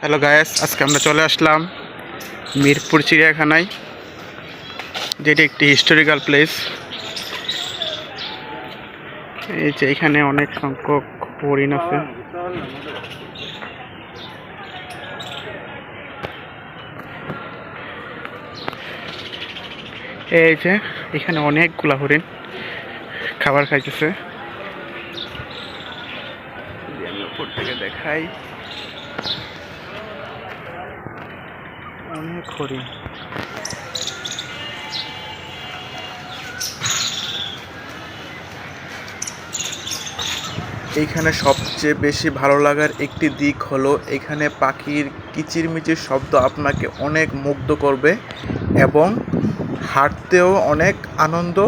Hello guys আজকে আমরা চলে আসলাম মিরপুর চিড়িয়াখানায়, যেটি একটি হিস্টোরিক্যাল প্লেস এই যে এখানে অনেক সংখ্যক হরিণ আছে। এই যে এখানে অনেকগুলা হরিণ খাবার খাইতেছে। দেখাই। অনেক এইখানে সবচেয়ে বেশি ভালো লাগার একটি দিক হলো, এখানে পাখির কিচিরমিচির শব্দ আপনাকে অনেক মুগ্ধ করবে এবং হাঁটতেও অনেক আনন্দ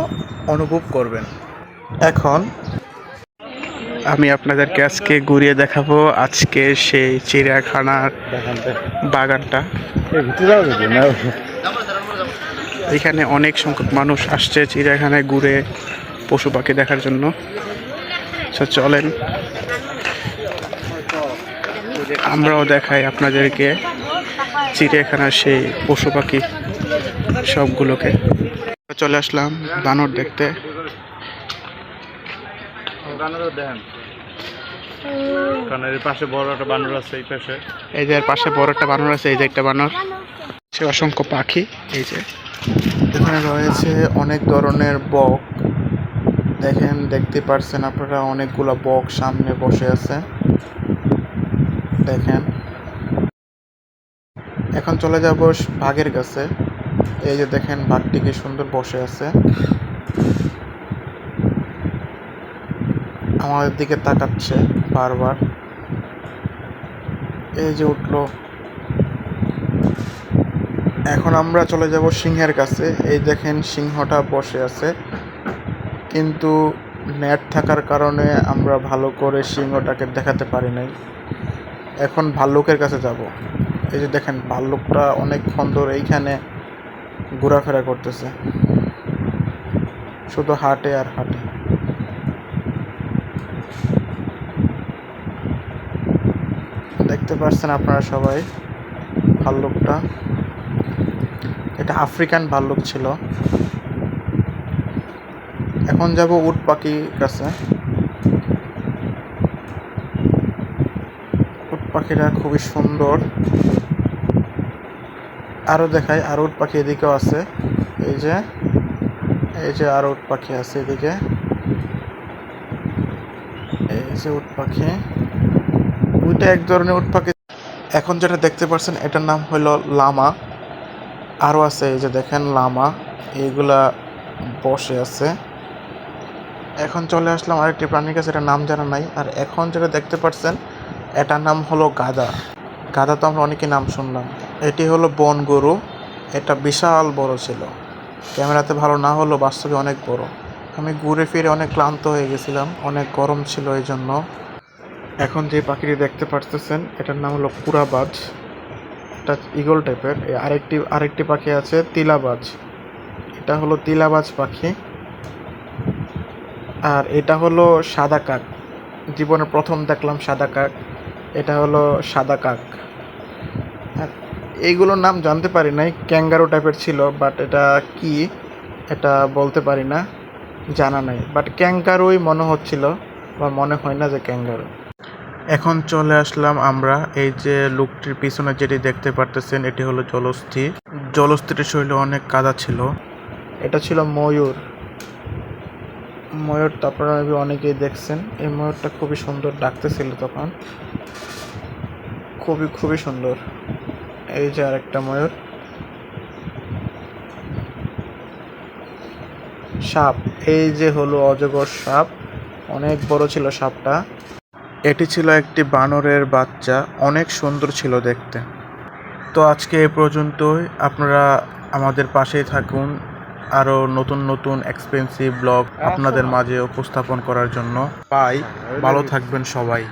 অনুভব করবেন। এখন আমি আপনাদেরকে আজকে ঘুরিয়ে দেখাবো আজকে সেই চিড়িয়াখানার বাগানটা। এখানে অনেক সংখ্যক মানুষ আসছে চিড়িয়াখানায় ঘুরে পশু পাখি দেখার জন্য। চলেন আমরাও দেখাই আপনাদেরকে চিড়িয়াখানার সেই পশু পাখি সবগুলোকে। চলে আসলাম বানর দেখতে। বড় একটা বানর আছে এই পাশে। পাশে বড় একটা বানর আছে, এই যে একটা বানর। সে অসংখ্য পাখি, এই যে। এখানে রয়েছে অনেক ধরনের বক। দেখেন, দেখতে পারছেন আপনারা, অনেকগুলো বক সামনে বসে আছে। দেখেন। এখন চলে যাব বাঘের কাছে। এই যে দেখেন, বাঘটি কি সুন্দর বসে আছে। আমাদের দিকে তাকাচ্ছে বারবার। এই যে উঠল। এখন আমরা চলে যাব সিংহের কাছে। এই দেখেন সিংহটা বসে আছে। কিন্তু নেট থাকার কারণে আমরা ভালো করে সিংহটাকে দেখাতে পারি নাই। এখন ভাল্লুকের কাছে যাব। এই যে দেখেন, ভাল্লুকটা অনেকক্ষণ ধরে এইখানে ঘোরাফেরা করতেছে। শুধু হাঁটে আর হাঁটে। দেখতে পাচ্ছেন আপনারা সবাই, ভাল্লুকটা। এটা আফ্রিকান ভাল্লুক ছিল। এখন যাব উট পাখির কাছে। উট পাখিটা খুবই সুন্দর। আরও দেখাই, আর উট পাখি এদিকেও আছে। এই যে এই যে আরও উট পাখি আছে এদিকে। এই যে উট পাখি। ওইটা এক ধরনের উট পাখি। এখন যেটা দেখতে পাচ্ছেন এটার নাম হলো লামা। আরও আছে এই যে দেখেন, লামা। এইগুলা বসে আছে। এখন চলে আসলাম আরেকটি প্রাণীর কাছে, এটার নাম জানা নাই। আর এখন যেটা দেখতে পাচ্ছেন এটার নাম হলো গাদা গাদা তো আমরা অনেকেই নাম শুনলাম। এটি হলো বন গরু। এটা বিশাল বড় ছিল। ক্যামেরাতে ভালো না হলো বাস্তবে অনেক বড়। আমি ঘুরে ফিরে অনেক ক্লান্ত হয়ে গেছিলাম। অনেক গরম ছিল এই জন্য। এখন যে পাখিটি দেখতে পারতেছেন, এটার নাম হলো পুরাবাজ। এটা ইগল টাইপের। আরেকটি আরেকটি পাখি আছে, তিলাবাজ। এটা হলো তিলাবাজ পাখি। আর এটা হলো সাদা কাক। জীবনে প্রথম দেখলাম সাদা কাক। এটা হলো সাদা কাক। আর এইগুলোর নাম জানতে পারি নাই, ক্যাঙ্গারো টাইপের ছিল, বাট এটা কি, এটা বলতে পারি না, জানা নাই। বাট ক্যাঙ্গারোই মনে হচ্ছিল, বা মনে হয় না যে ক্যাঙ্গারো। এখন চলে আসলাম আমরা এই যে লোকটির পিছনে যেটি দেখতে পারতেছেন, এটি হলো জলস্থি। জলস্থিটির শরীরে অনেক কাদা ছিল। এটা ছিল ময়ূর। ময়ূরটা আপনারা অনেকেই দেখছেন। এই ময়ূরটা খুবই সুন্দর ডাকতেছিল তখন। খুবই খুবই সুন্দর। এই যে আরেকটা ময়ূর। সাপ। এই যে হলো অজগর সাপ। অনেক বড় ছিল সাপটা। এটি ছিল একটি বানরের বাচ্চা অনেক সুন্দর ছিল দেখতে। তো আজকে এ পর্যন্তই। আপনারা আমাদের পাশেই থাকুন। আরও নতুন নতুন এক্সপেন্সিভ ব্লগ আপনাদের মাঝে উপস্থাপন করার জন্য। পাই ভালো থাকবেন সবাই।